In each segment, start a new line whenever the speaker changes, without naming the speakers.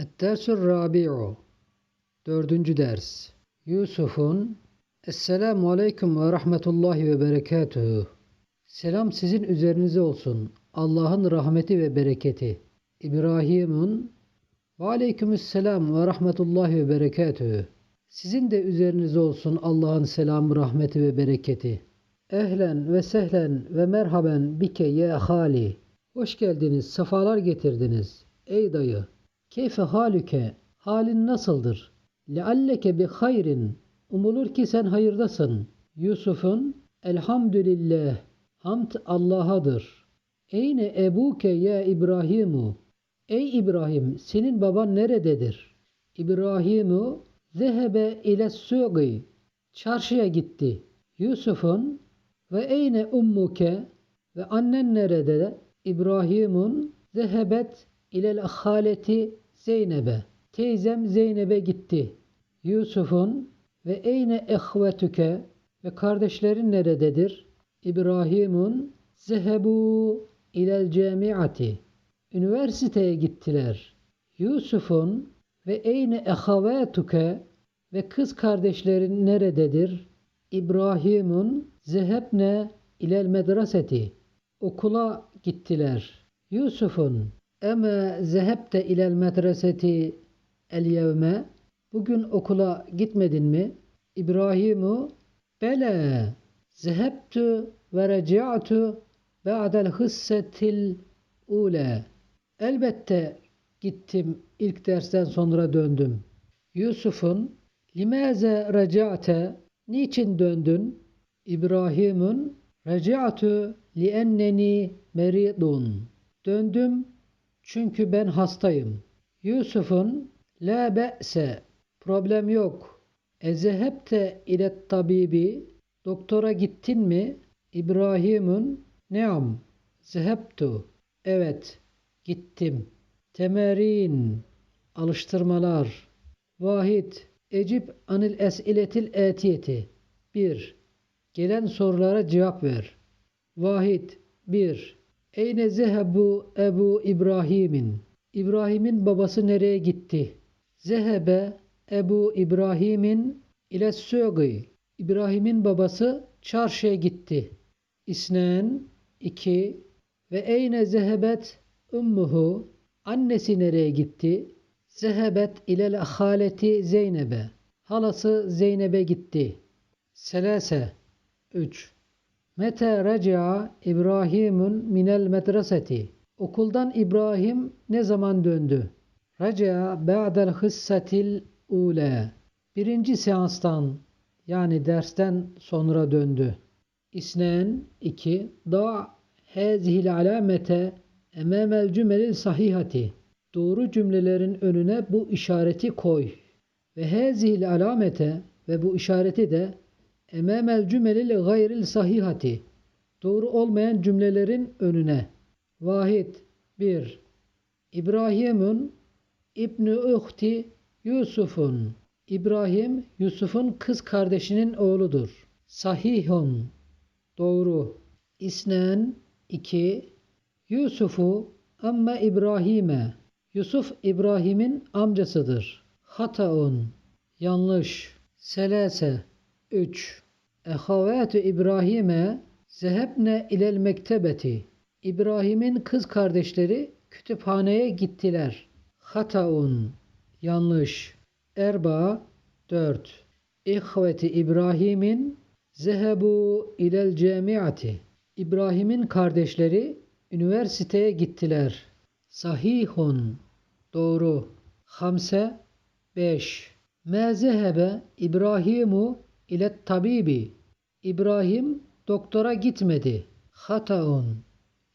Ettersür Rabi'u Dördüncü ders Yusuf'un Esselamu Aleyküm ve Rahmetullahi ve Berekatuhu Selam sizin üzerinize olsun. Allah'ın rahmeti ve bereketi. İbrahim'un Ve Aleykümselam ve Rahmetullahi ve Berekatuhu Sizin de üzerinize olsun Allah'ın selamı, rahmeti ve bereketi. Ehlen ve sehlen ve merhaben bike ya hali. Hoş geldiniz, sefalar getirdiniz. Ey dayı. Keyfe halüke, halin nasıldır? Lealleke bi hayrin, umulur ki sen hayırdasın. Yusuf'un, elhamdülillah, hamd Allah'adır. Eyne ebuke ya İbrahimu? Ey İbrahim, senin baban nerededir? İbrahimu, zehebe ile sugi, çarşıya gitti. Yusuf'un, ve eyne ummuke, ve annen nerede? İbrahim'un, zehebet ilel haleti Zeynep'e. Teyzem Zeynep'e gitti. Yusuf'un ve eyne ehvetüke ve kardeşlerin nerededir? İbrahim'un zehebu ilel camiati. Üniversiteye gittiler. Yusuf'un ve eyne ehavetuke ve kız kardeşlerin nerededir? İbrahim'un zehebne ilel medreseti. Okula gittiler. Yusuf'un Eme zehebte ilel medreseti el yevme Bugün okula gitmedin mi? İbrahimu Bele zehebtu ve reci'tu ba'del hıssetil ule Elbette gittim ilk dersten sonra döndüm. Yusuf'un limaze reci'te niçin döndün? İbrahim'un reci'tu lienneni meridun Döndüm çünkü ben hastayım. Yusuf'un la be'se problem yok. Ezehebte ile tabibi doktora gittin mi? İbrahim'un neam zehebtu evet gittim. Temerin alıştırmalar. Vahid Ecib anil esiletil etiyeti 1. Gelen sorulara cevap ver. Vahid 1. Eyne zehebu Ebu İbrahim'in. İbrahim'in babası nereye gitti? Zehebe Ebu İbrahim'in ile sögî. İbrahim'in babası çarşıya gitti. İsnen 2 ve eyne zehebet ummuhu annesi nereye gitti? Zehebet ile haleti Zeynep'e. Halası Zeynep'e gitti. Selase 3 Mete reca İbrahimun minel medreseti. Okuldan İbrahim ne zaman döndü? Reca ba'del hıssetil ule. Birinci seanstan yani dersten sonra döndü. İsnen 2. Da hezihil alamete ememel cümelil sahihati. Doğru cümlelerin önüne bu işareti koy. Ve hezihil alamete ve bu işareti de ememel cümelil gayril sahihati doğru olmayan cümlelerin önüne. Vahid 1. İbrahim'un İbni Uhti Yusuf'un İbrahim Yusuf'un kız kardeşinin oğludur. Sahihun doğru. İsnen 2. Yusuf'u amma İbrahim'e Yusuf İbrahim'in amcasıdır. Hataun yanlış. Selase 3. Ehavetü İbrahim'e zehebne ilel mektebeti. İbrahim'in kız kardeşleri kütüphaneye gittiler. Hataun yanlış. Erba 4. İhveti İbrahim'in zehebu ilel camiati. İbrahim'in kardeşleri üniversiteye gittiler. Sahihun doğru. Hamse 5. Me zehebe İbrahimu ile tabibi. İbrahim doktora gitmedi. Hataun.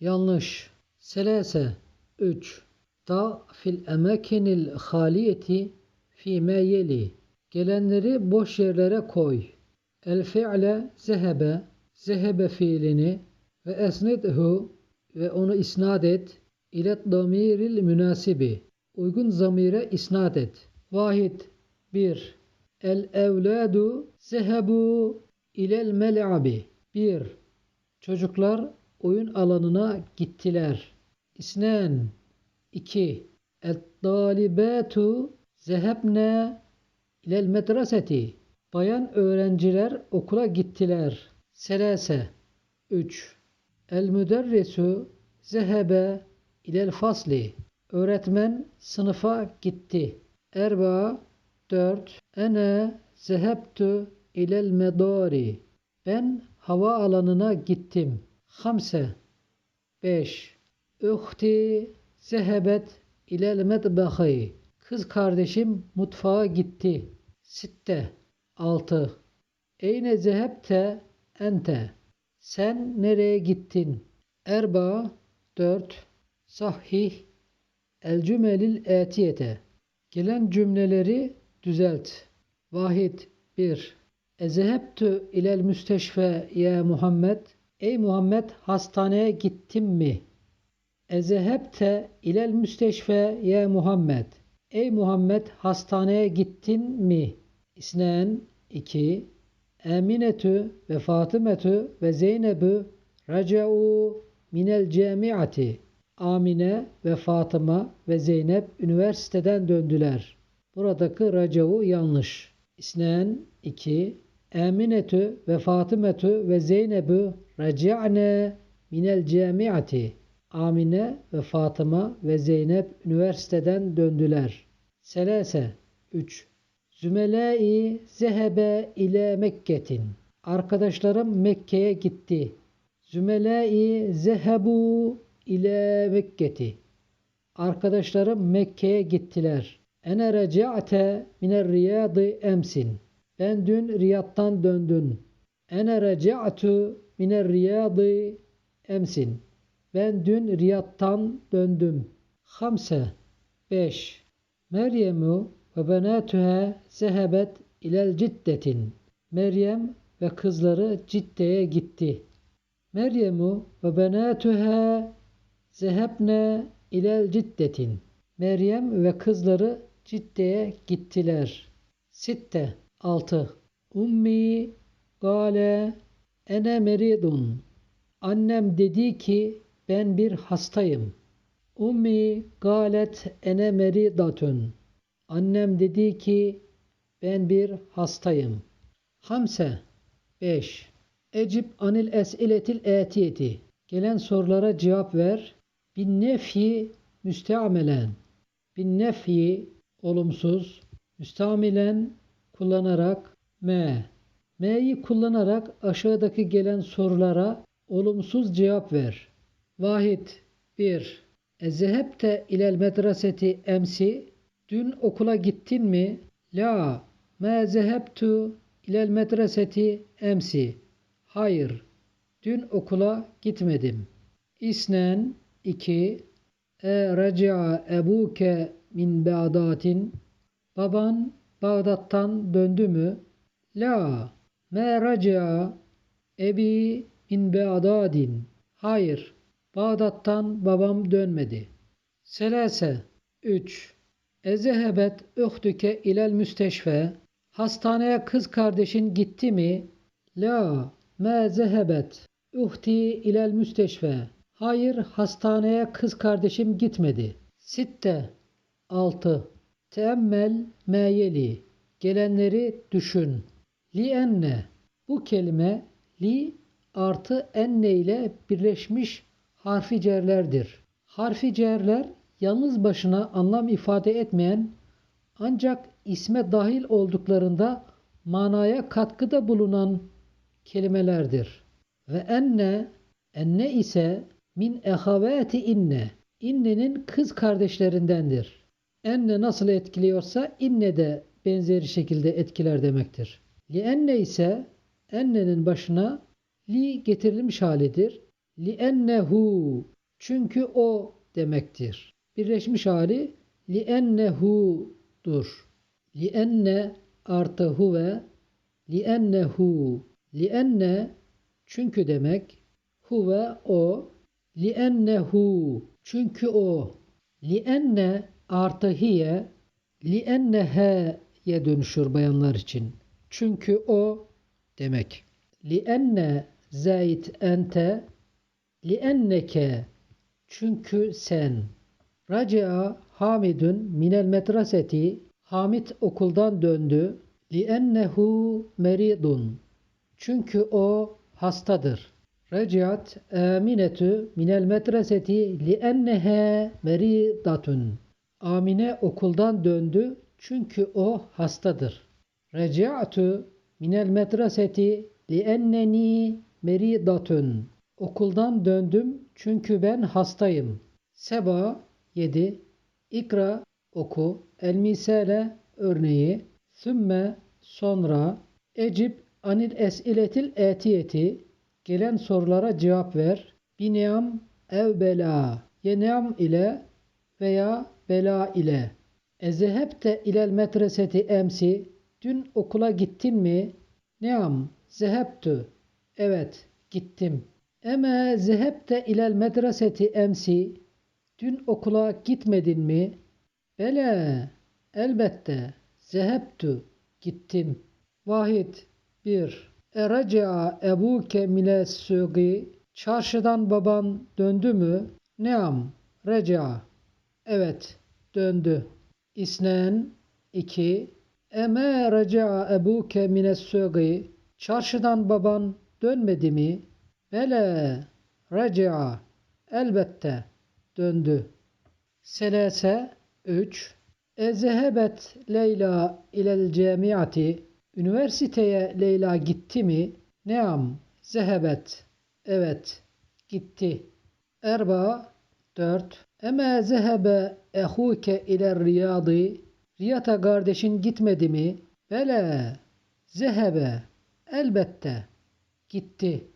Yanlış. Selase. 3. Da fil emakinil haliyeti fi me yeli. Gelenleri boş yerlere koy. El fi'le zehebe. Zehebe fiilini ve esnidhu ve onu isnat et. İlet damiril münasibi. Uygun zamire isnat et. Vahid 1. El evladu zehebu ilel mel'abi. 1. Çocuklar oyun alanına gittiler. İsnen 2. El Eddalibatu zehebne ilel medreseti. Bayan öğrenciler okula gittiler. Selase 3. El müderrisu zehebe ilel fasli. Öğretmen sınıfa gitti. Erba 4. Ene zehebtu ilel medari. Ben hava alanına gittim. Hamse 5. Uhti zehebet ilel medbahi. Kız kardeşim mutfağa gitti. Sitte 6. Eyne zehebte ente. Sen nereye gittin? Erba 4. Sahih El cümelil etiyete. Gelen cümleleri düzelt. Vahid 1. Ezehebtü ilel müsteşfe ya Muhammed. Ey Muhammed hastaneye gittim mi? Ezehebte ilel müsteşfe ya Muhammed. Ey Muhammed hastaneye gittin mi? İsnen 2. Eminetü ve Fatımetü ve Zeynep'ü raca'u minel camiati. Amine ve Fatıma ve Zeynep üniversiteden döndüler. Buradaki raca'u yanlış. İsnen 2. Eminetü ve Fatımetü ve Zeynep'ü raca'ne minel camiati. Amine ve Fatıma ve Zeynep üniversiteden döndüler. Selase 3. Zümelai zehebe ile Mekketin. Arkadaşlarım Mekke'ye gitti. Zümelai zehebu ile Mekketi. Arkadaşlarım Mekke'ye gittiler. Ene reca'te miner riyadi emsin. Ben dün Riyad'dan döndüm. Ene reca'tu miner riyadi emsin. Ben dün Riyad'dan döndüm. Hamse 5. Meryem'u ve benatuha zehebet ilel ciddetin. Meryem ve kızları Cidde'ye gitti. Meryem'u ve benatuha zehebne ilel ciddetin. Meryem ve kızları Cidde'ye gittiler. Sitte 6. Ummi gale ene meridun. Annem dedi ki ben bir hastayım. Ummi galet ene meridatun. Annem dedi ki ben bir hastayım. Hamse 5. Ecib anil esiletil etiyeti. Gelen sorulara cevap ver. Bin nefi müsteamelen. Bin nefi olumsuz. Müstamilen kullanarak me. M'yi kullanarak aşağıdaki gelen sorulara olumsuz cevap ver. Vahid 1. Ezehebte ilel medreseti emsi Dün okula gittin mi? La, ma zehebtu ilel medreseti emsi. Hayır, dün okula gitmedim. İsnen 2. E raci'a ebuke min Bağdatin. Baban Bağdat'tan döndü mü? La, ma raci'a ebi min Bağdadin. Hayır, Bağdat'tan babam dönmedi. Selase 3. Ezehebet uhtüke ilel müsteşfe. Hastaneye kız kardeşin gitti mi? La, me zehebet. Uhti ilel müsteşfe. Hayır, hastaneye kız kardeşim gitmedi. Sitte. 6. Teemmel meyeli. Gelenleri düşün. Li enne. Bu kelime li artı enne ile birleşmiş harfi cerlerdir. Harfi cerler yalnız başına anlam ifade etmeyen ancak isme dahil olduklarında manaya katkıda bulunan kelimelerdir. Ve enne, enne ise min ehavati inne, innenin kız kardeşlerindendir. Enne nasıl etkiliyorsa inne de benzeri şekilde etkiler demektir. Li enne ise ennenin başına li getirilmiş halidir. Li ennehu çünkü o demektir. Birleşmiş hali li ennehu'dur. Li enne artı huve li ennehu li enne çünkü demek huve o li ennehu çünkü o li enne artı hiye li ennehe'ye dönüşür bayanlar için. Çünkü o demek. Li enne zayit ente li enneke çünkü sen Racia Hamidun minel metraseti Hamid okuldan döndü. Liennehu meridun. Çünkü o hastadır. Reciat Aminetü minel medreseti liennehe meridatun. Amine okuldan döndü çünkü o hastadır. Reciatü minel medreseti lienneni meridatun. Okuldan döndüm çünkü ben hastayım. Seba 7. İkra oku. El misale örneği. Sümme sonra. Ecib anil esiletil etiyeti. Gelen sorulara cevap ver. Bineam ev bela. Yeneam ile veya bela ile. Ezehebte ilel metreseti emsi. Dün okula gittin mi? Neam zehebtü. Evet gittim. Eme zehebte ilel medreseti emsi. Dün okula gitmedin mi? Bele. Elbette. Zehebtü. Gittim. Vahid 1. Eraca ebuke mile sugi. Çarşıdan baban döndü mü? Neam. Reca. Evet. Döndü. İsnen 2. Eme reca ebuke mine sugi. Çarşıdan baban dönmedi mi? Bele. Reca. Elbette. Döndü. Selese 3. Ezehebet Leyla ilel cemiati. Üniversiteye Leyla gitti mi? Neam. Zehebet. Evet. Gitti. Erba 4. Eme zehebe ehuke iler riyadi. Riyata kardeşin gitmedi mi? Bele. Zehebe. Elbette. Gitti.